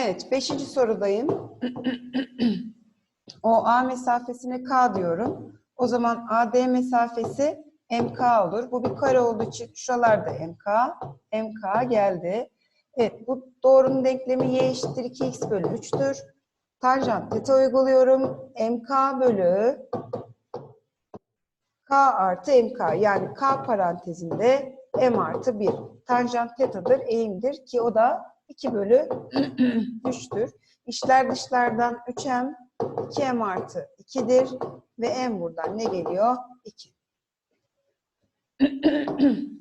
Evet, beşinci sorudayım. o A mesafesine K diyorum. O zaman AD mesafesi MK olur. Bu bir kare olduğu için şuralarda MK, MK geldi. Evet, bu doğrunun denklemi y eşittir 2x bölü 3'tür. Tanjant teta uyguluyorum. MK bölü K artı MK yani K parantezinde M artı 1. Tanjant tetadır, eğimdir ki o da 2 bölü 3'tür. İşler dışlardan 3M, 2M artı 2'dir ve M buradan ne geliyor? 2.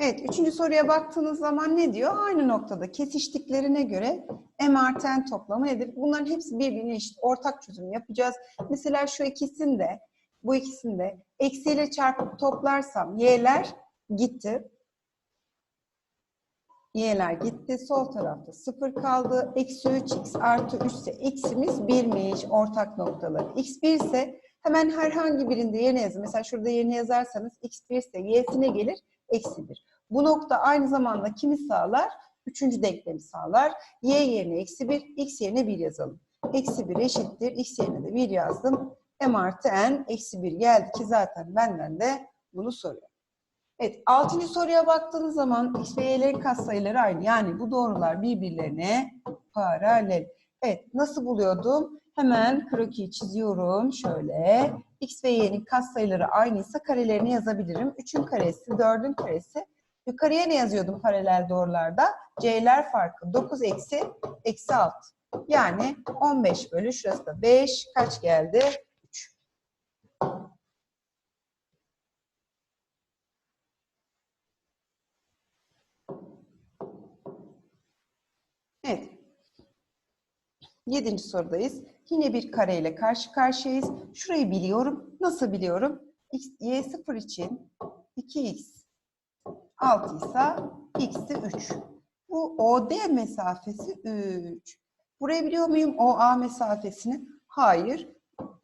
Evet, üçüncü soruya baktığınız zaman ne diyor? Aynı noktada kesiştiklerine göre M artı N toplamı nedir? Bunların hepsi birbirine eşit. Ortak çözüm yapacağız. Mesela şu ikisinde, bu ikisinde eksiyle çarpıp toplarsam y'ler gitti. Y'ler gitti. Sol tarafta 0 kaldı. Eksi 3x artı 3 ise x'imiz 1'miş ortak noktaları. x 1 ise hemen herhangi birinde yerine yazın. Mesela şurada yerine yazarsanız x 1 ise y'sine gelir eksi 1. Bu nokta aynı zamanda kimi sağlar? Üçüncü denklemi sağlar. Y yerine eksi 1, x yerine 1 yazalım. Eksi 1 eşittir. X yerine de 1 yazdım. M artı N eksi 1 geldi ki zaten benden de bunu soruyor. Evet, altıncı soruya baktığınız zaman x ve y'lerin katsayıları aynı. Yani bu doğrular birbirlerine paralel. Evet, nasıl buluyordum? Hemen krokiyi çiziyorum. Şöyle. X ve y'nin katsayıları aynıysa karelerini yazabilirim. 3'ün karesi, 4'ün karesi. Yukarıya ne yazıyordum paralel doğrularda? C'ler farkı 9 eksi eksi 6. Yani 15 bölü şurası da 5. Kaç geldi? 3. Evet. Yedinci sorudayız. Yine bir kareyle karşı karşıyayız. Şurayı biliyorum. Nasıl biliyorum? X, y 0 için 2x 6 ise x'i 3. Bu OD mesafesi 3. Burayı biliyor muyum? OA mesafesini? Hayır.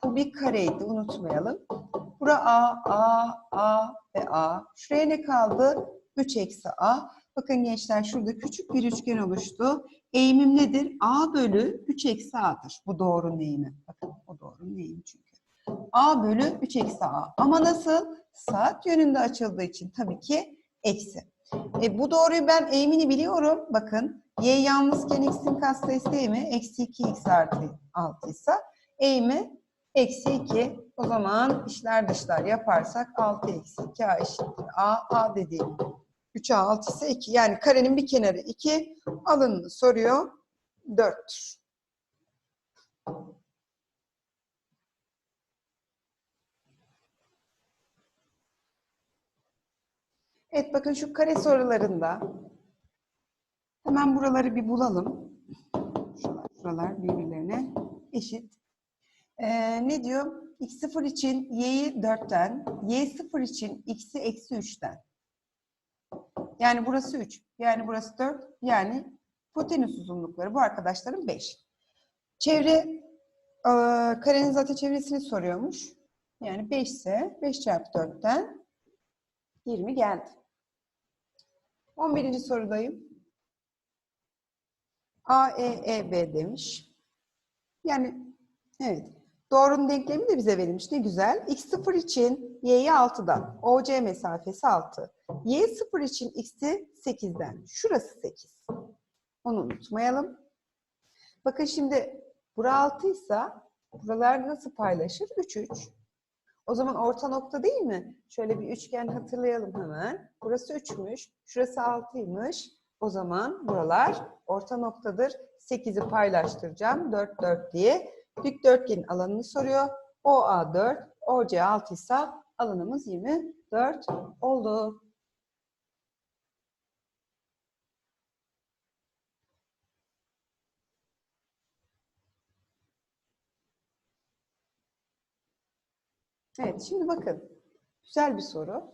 Bu bir kareydi. Unutmayalım. Bura A, A, A ve A. Şuraya ne kaldı? 3 eksi A. Bakın gençler şurada küçük bir üçgen oluştu. Eğimim nedir? A bölü 3 eksi A'dır. Bu doğrunun eğimi. Bakın o doğrunun eğimi çünkü. A bölü 3 eksi A. Ama nasıl? Saat yönünde açıldığı için tabii ki eksi. E, bu doğruyu ben eğimini biliyorum. Bakın y yalnızken x'in katsayısı değil mi? Eksi 2x artı 6 ise eğimi eksi 2. O zaman işler dışlar yaparsak 6 eksi 2 a eşittir. A, a dediğim 3a 6 ise 2. Yani karenin bir kenarı 2. Alanını soruyor. 4'tür. Evet bakın şu kare sorularında hemen buraları bir bulalım. Şuralar, şuralar birbirlerine eşit. Ee, ne diyor? x0 için y'yi 4'ten, y0 için x'i eksi 3'ten. Yani burası 3, yani burası 4, yani hipotenüs uzunlukları bu arkadaşların 5. Çevre, e, karenin zaten çevresini soruyormuş. Yani 5 ise 5 çarpı 4'ten 20 geldi. 11. sorudayım. A, E, E, B demiş. Yani evet. Doğrunun denklemi de bize verilmiş. Ne güzel. X0 için Y'yi 6'dan. OC mesafesi 6. Y0 için X'i 8'den. Şurası 8. Onu unutmayalım. Bakın şimdi bura 6 ise buralar nasıl paylaşır? 3, 3. O zaman orta nokta değil mi? Şöyle bir üçgen hatırlayalım hemen. Burası 3'müş, şurası 6'ymış. O zaman buralar orta noktadır. 8'i paylaştıracağım. 4, 4 diye. Dikdörtgenin alanını soruyor. OA 4, OC 6 ise alanımız 24 oldu. Evet, şimdi bakın. Güzel bir soru.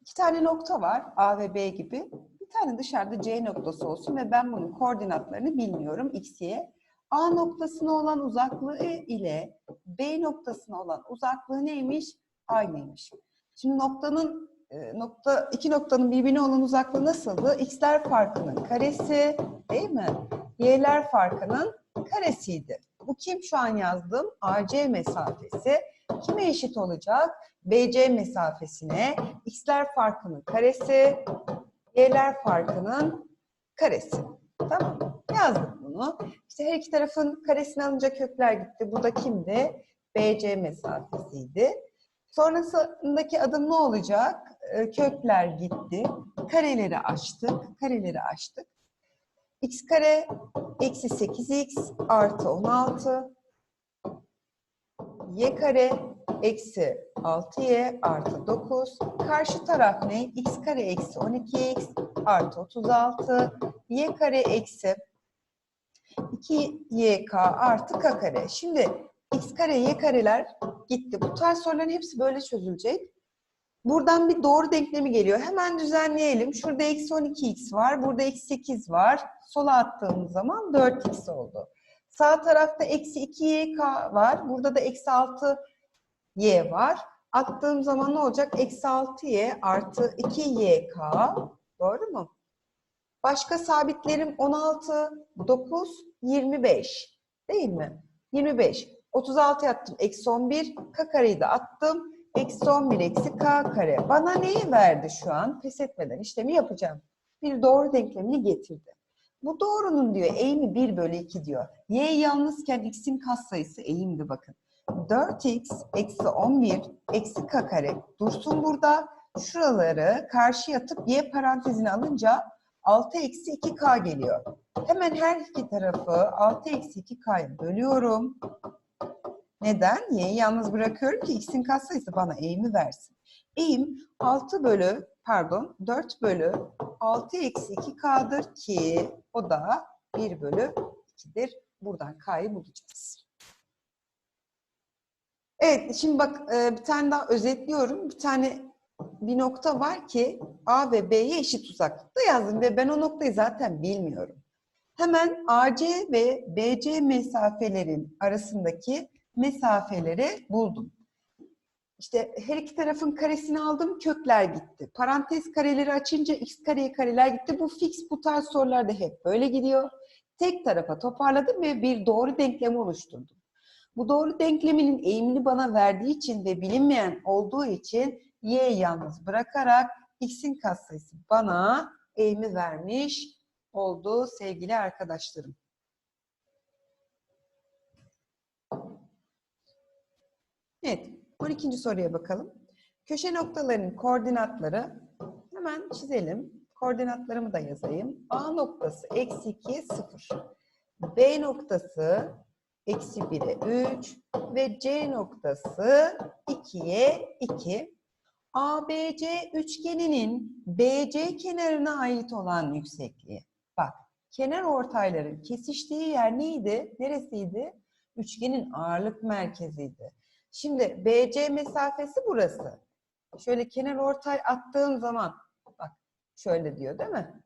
İki tane nokta var. A ve B gibi. Bir tane dışarıda C noktası olsun ve ben bunun koordinatlarını bilmiyorum. X, Y. A noktasına olan uzaklığı ile B noktasına olan uzaklığı neymiş? Aynıymış. Şimdi noktanın e, nokta iki noktanın birbirine olan uzaklığı nasıldı? X'ler farkının karesi değil mi? Y'ler farkının karesiydi. Bu kim şu an yazdım? AC mesafesi kime eşit olacak? BC mesafesine x'ler farkının karesi, y'ler farkının karesi. Tamam mı? Yazdık bunu. İşte her iki tarafın karesini alınca kökler gitti. Bu da kimdi? BC mesafesiydi. Sonrasındaki adım ne olacak? Ee, Kökler gitti. Kareleri açtık. Kareleri açtık. X kare eksi 8x artı 16 y kare eksi 6y artı 9. Karşı taraf ne? x kare eksi 12x artı 36. y kare eksi 2yk artı k kare. Şimdi x kare y kareler gitti. Bu tarz soruların hepsi böyle çözülecek. Buradan bir doğru denklemi geliyor. Hemen düzenleyelim. Şurada eksi 12x var. Burada eksi 8 var. Sola attığımız zaman 4x oldu. Sağ tarafta eksi 2y var. Burada da eksi 6y var. Attığım zaman ne olacak? Eksi 6y artı 2yk. Doğru mu? Başka sabitlerim 16, 9, 25. Değil mi? 25. 36 attım. Eksi 11. K kareyi de attım. Eksi 11 eksi K kare. Bana neyi verdi şu an? Pes etmeden işlemi yapacağım. Bir doğru denklemini getirdi. Bu doğrunun diyor eğimi 1 bölü 2 diyor. Y yalnızken x'in katsayısı eğimdi bakın. 4x eksi 11 eksi k kare dursun burada. Şuraları karşıya atıp y parantezine alınca 6 eksi 2k geliyor. Hemen her iki tarafı 6 eksi 2k'ya bölüyorum. Neden? Y'yi yalnız bırakıyorum ki x'in katsayısı bana eğimi versin. Eğim 6 bölü pardon 4 bölü 6 eksi 2k'dır ki o da 1 bölü 2'dir. Buradan k'yı bulacağız. Evet şimdi bak e, bir tane daha özetliyorum. Bir tane bir nokta var ki A ve B'ye eşit uzaklıkta yazdım ve ben o noktayı zaten bilmiyorum. Hemen AC ve BC mesafelerin arasındaki mesafeleri buldum. İşte her iki tarafın karesini aldım, kökler gitti. Parantez kareleri açınca x kareye kareler gitti. Bu fix bu tarz sorularda hep böyle gidiyor. Tek tarafa toparladım ve bir doğru denklemi oluşturdum. Bu doğru denkleminin eğimini bana verdiği için ve bilinmeyen olduğu için y'yi yalnız bırakarak x'in katsayısı bana eğimi vermiş oldu sevgili arkadaşlarım. Evet, 12. soruya bakalım. Köşe noktalarının koordinatları hemen çizelim. Koordinatlarımı da yazayım. A noktası eksi 2'ye 0. B noktası eksi 1'e 3 ve C noktası 2'ye 2. ABC üçgeninin BC kenarına ait olan yüksekliği. Bak, kenar ortayların kesiştiği yer neydi? Neresiydi? Üçgenin ağırlık merkeziydi. Şimdi BC mesafesi burası. Şöyle kenar ortay attığım zaman bak şöyle diyor değil mi?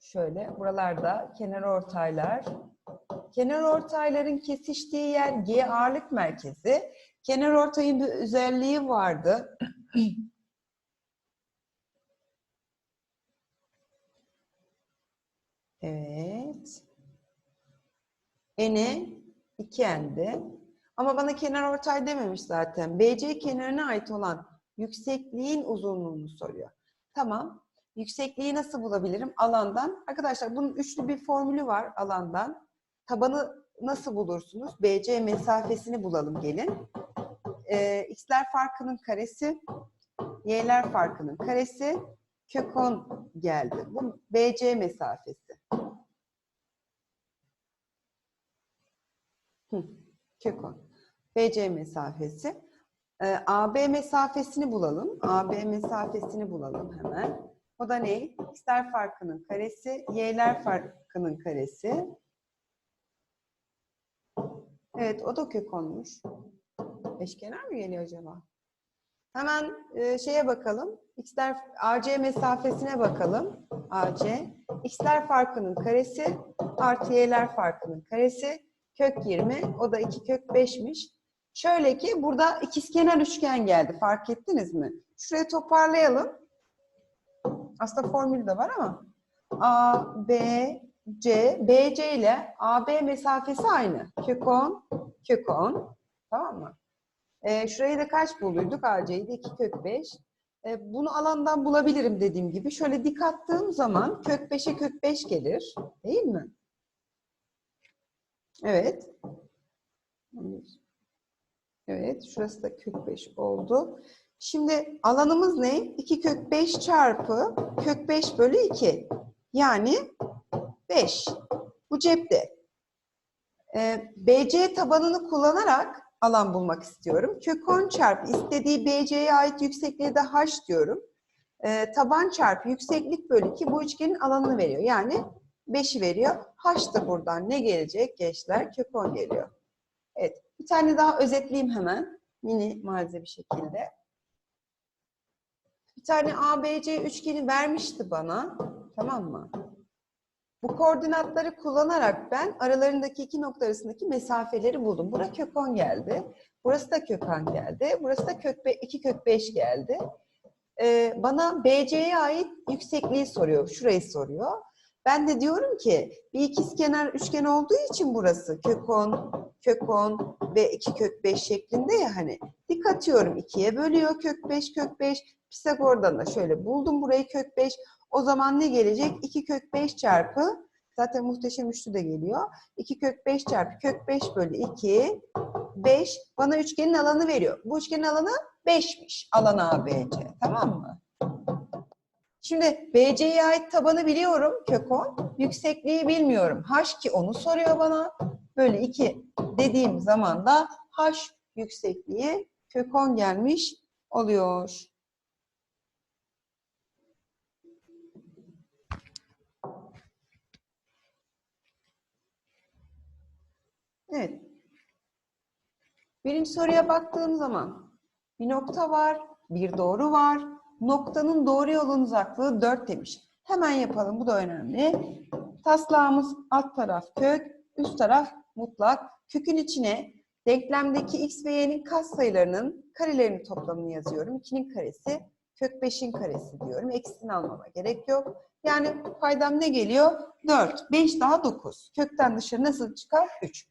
Şöyle buralarda kenar ortaylar. Kenar ortayların kesiştiği yer G ağırlık merkezi. Kenar ortayın bir özelliği vardı. evet. Eni 2n'di. Ama bana kenar ortay dememiş zaten. BC kenarına ait olan yüksekliğin uzunluğunu soruyor. Tamam. Yüksekliği nasıl bulabilirim? Alandan. Arkadaşlar bunun üçlü bir formülü var alandan. Tabanı nasıl bulursunuz? BC mesafesini bulalım gelin. Ee, x'ler farkının karesi, y'ler farkının karesi, kök 10 geldi. Bu BC mesafesi. Hı, kök 10. BC mesafesi. Ee, AB mesafesini bulalım. AB mesafesini bulalım hemen. O da ne? X'ler farkının karesi, y'ler farkının karesi. Evet, o da kök olmuş. Eşkenar mı geliyor acaba? Hemen e, şeye bakalım. X'ler AC mesafesine bakalım. AC. X'ler farkının karesi artı y'ler farkının karesi. Kök 20. O da 2 kök 5'miş. Şöyle ki burada ikizkenar üçgen geldi. Fark ettiniz mi? Şuraya toparlayalım. Aslında formülü de var ama. A, B, C, BC ile AB mesafesi aynı. Kök 10, kök 10. Tamam mı? Ee, şurayı da kaç bulduyduk? AC'yi de 2 kök 5. Ee, bunu alandan bulabilirim dediğim gibi. Şöyle dik attığım zaman kök 5'e kök 5 gelir. Değil mi? Evet. Evet, şurası da kök 5 oldu. Şimdi alanımız ne? 2 kök 5 çarpı kök 5 bölü 2. Yani 5. Bu cepte. Ee, BC tabanını kullanarak alan bulmak istiyorum. Kök 10 çarpı istediği BC'ye ait yüksekliğe de h diyorum. Ee, taban çarpı yükseklik bölü 2 bu üçgenin alanını veriyor. Yani 5'i veriyor. H da buradan ne gelecek gençler? Kök 10 geliyor. Evet. Bir tane daha özetleyeyim hemen. Mini malzeme bir şekilde. Bir tane ABC üçgeni vermişti bana. Tamam mı? Bu koordinatları kullanarak ben aralarındaki iki nokta arasındaki mesafeleri buldum. Burası kök 10 geldi. Burası da kök 10 geldi. Burası da kök 2 kök 5 geldi. Ee, bana BC'ye ait yüksekliği soruyor. Şurayı soruyor. Ben de diyorum ki bir ikizkenar üçgen olduğu için burası kök 10, kök 10 ve 2 kök 5 şeklinde ya hani. Dik atıyorum 2'ye bölüyor kök 5 kök 5. Pisagor'dan da şöyle buldum burayı kök 5. O zaman ne gelecek? 2 kök 5 çarpı zaten muhteşem üçlü de geliyor. 2 kök 5 çarpı kök 5 bölü 2 5 bana üçgenin alanı veriyor. Bu üçgenin alanı 5'miş. Alan ABC. Tamam mı? Şimdi BC'ye ait tabanı biliyorum kök 10. Yüksekliği bilmiyorum. H ki onu soruyor bana. Böyle 2 dediğim zaman da H yüksekliği kök 10 gelmiş oluyor. Evet. Birinci soruya baktığım zaman bir nokta var, bir doğru var. Noktanın doğru yolun uzaklığı 4 demiş. Hemen yapalım. Bu da önemli. Taslağımız alt taraf kök, üst taraf mutlak. Kökün içine denklemdeki x ve y'nin katsayılarının karelerini toplamını yazıyorum. 2'nin karesi, kök 5'in karesi diyorum. Eksini almama gerek yok. Yani paydam ne geliyor? 4. 5 daha 9. Kökten dışarı nasıl çıkar? 3.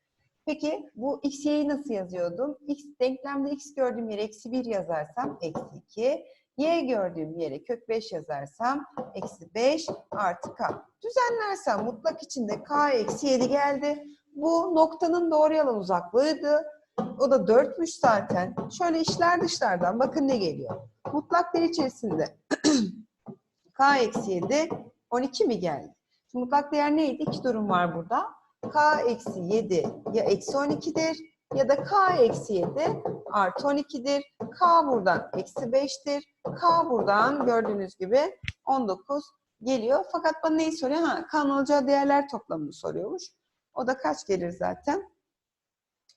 Peki bu x, y'yi nasıl yazıyordum? x denklemde x gördüğüm yere eksi 1 yazarsam eksi 2. Y gördüğüm yere kök 5 yazarsam eksi 5 artı k. Düzenlersem mutlak içinde k eksi 7 geldi. Bu noktanın doğru yalan uzaklığıydı. O da 4'müş zaten. Şöyle işler dışlardan bakın ne geliyor. Mutlak değer içerisinde k eksi 7 12 mi geldi? Şimdi mutlak değer neydi? İki durum var burada. k eksi 7 ya eksi 12'dir ya da k eksi 7 artı 12'dir. K buradan eksi 5'tir. K buradan gördüğünüz gibi 19 geliyor. Fakat bana neyi soruyor? Ha, K'nın olacağı değerler toplamını soruyormuş. O da kaç gelir zaten?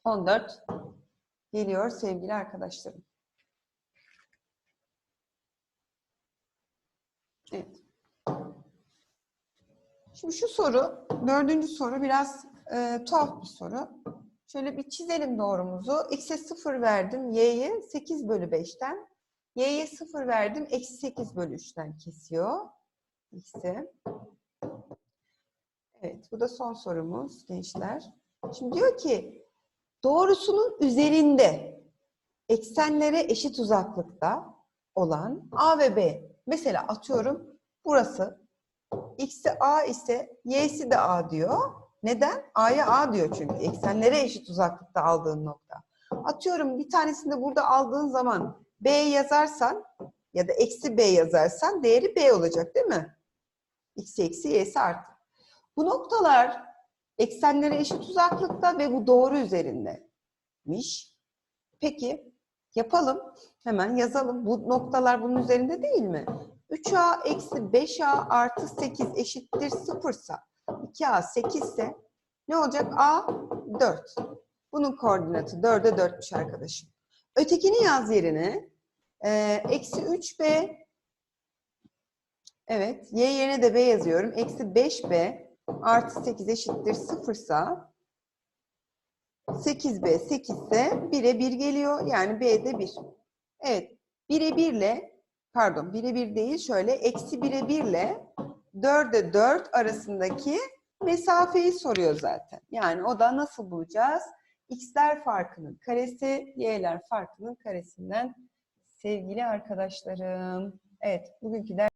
14 geliyor sevgili arkadaşlarım. Evet. Şimdi şu soru, dördüncü soru biraz e, tuhaf bir soru. Şöyle bir çizelim doğrumuzu. X'e 0 verdim. Y'ye 8 bölü 5'ten. Y'ye 0 verdim. Eksi 8 bölü 3'ten kesiyor. X'e. Evet. Bu da son sorumuz gençler. Şimdi diyor ki doğrusunun üzerinde eksenlere eşit uzaklıkta olan A ve B. Mesela atıyorum burası. X'i A ise Y'si de A diyor. Neden? A'ya A diyor çünkü. Eksenlere eşit uzaklıkta aldığın nokta. Atıyorum bir tanesini de burada aldığın zaman B yazarsan ya da eksi B yazarsan değeri B olacak değil mi? X eksi Y'si artı. Bu noktalar eksenlere eşit uzaklıkta ve bu doğru üzerindemiş. Peki yapalım. Hemen yazalım. Bu noktalar bunun üzerinde değil mi? 3A eksi 5A artı 8 eşittir 0 ise 2A 8 ise ne olacak? A 4. Bunun koordinatı 4'e 4'müş arkadaşım. Ötekini yaz yerine. Ee, eksi 3B Evet. Y yerine de B yazıyorum. Eksi 5B artı 8 eşittir 0 ise 8B 8 ise 1'e 1 geliyor. Yani B'de 1. Evet. 1'e 1 ile pardon 1'e 1 değil şöyle eksi 1'e 1 ile 4'e 4 arasındaki mesafeyi soruyor zaten. Yani o da nasıl bulacağız? X'ler farkının karesi, Y'ler farkının karesinden sevgili arkadaşlarım. Evet, bugünkü ders